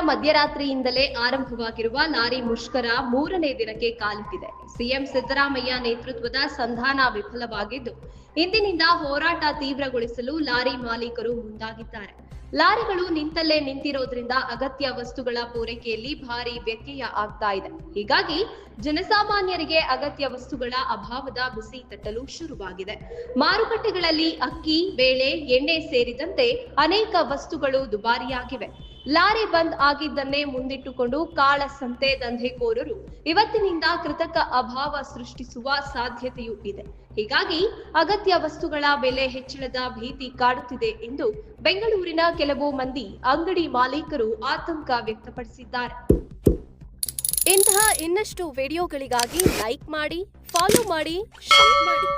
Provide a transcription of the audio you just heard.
ಮಧ್ಯರಾತ್ರಿಯಿಂದಲೇ ಆರಂಭವಾಗಿರುವ ಲಾರಿ ಮುಷ್ಕರ ಮೂರನೇ ದಿನಕ್ಕೆ ಕಾಲಿಟ್ಟಿದೆ. ಸಿಎಂ ಸಿದ್ದರಾಮಯ್ಯ ನೇತೃತ್ವದ ಸಂಧಾನ ವಿಫಲವಾಗಿದ್ದು, ಇಂದಿನಿಂದ ಹೋರಾಟ ತೀವ್ರಗೊಳಿಸಲು ಲಾರಿ ಮಾಲೀಕರು ಮುಂದಾಗಿದ್ದಾರೆ. ಲಾರಿಗಳು ನಿಂತಲ್ಲೇ ನಿಂತಿರೋದ್ರಿಂದ ಅಗತ್ಯ ವಸ್ತುಗಳ ಪೂರೈಕೆಯಲ್ಲಿ ಭಾರಿ ವ್ಯತ್ಯಯ ಆಗ್ತಾ ಇದೆ. ಹೀಗಾಗಿ ಜನಸಾಮಾನ್ಯರಿಗೆ ಅಗತ್ಯ ವಸ್ತುಗಳ ಅಭಾವದ ಬಿಸಿ ತಟ್ಟಲು ಶುರುವಾಗಿದೆ. ಮಾರುಕಟ್ಟೆಗಳಲ್ಲಿ ಅಕ್ಕಿ, ಬೇಳೆ, ಎಣ್ಣೆ ಸೇರಿದಂತೆ ಅನೇಕ ವಸ್ತುಗಳು ದುಬಾರಿಯಾಗಿವೆ. ಲಾರಿ ಬಂದ್ ಆಗಿದ್ದನ್ನೇ ಮುಂದಿಟ್ಟುಕೊಂಡು ಕಾಳಸಂತೆ ದಂಧೆಕೋರರು ಇವತ್ತಿನಿಂದ ಕೃತಕ ಅಭಾವ ಸೃಷ್ಟಿಸುವ ಸಾಧ್ಯತೆಯೂ ಇದೆ. ಹೀಗಾಗಿ ಅಗತ್ಯ ವಸ್ತುಗಳ ಬೆಲೆ ಹೆಚ್ಚಳದ ಭೀತಿ ಕಾಡುತ್ತಿದೆ ಎಂದು ಬೆಂಗಳೂರಿನ ಕೆಲವು ಮಂದಿ ಅಂಗಡಿ ಮಾಲೀಕರು ಆತಂಕ ವ್ಯಕ್ತಪಡಿಸಿದ್ದಾರೆ. ಇಂತಹ ಇನ್ನಷ್ಟು ವಿಡಿಯೋಗಳಿಗಾಗಿ ಲೈಕ್ ಮಾಡಿ, ಫಾಲೋ ಮಾಡಿ, ಶೇರ್ ಮಾಡಿ.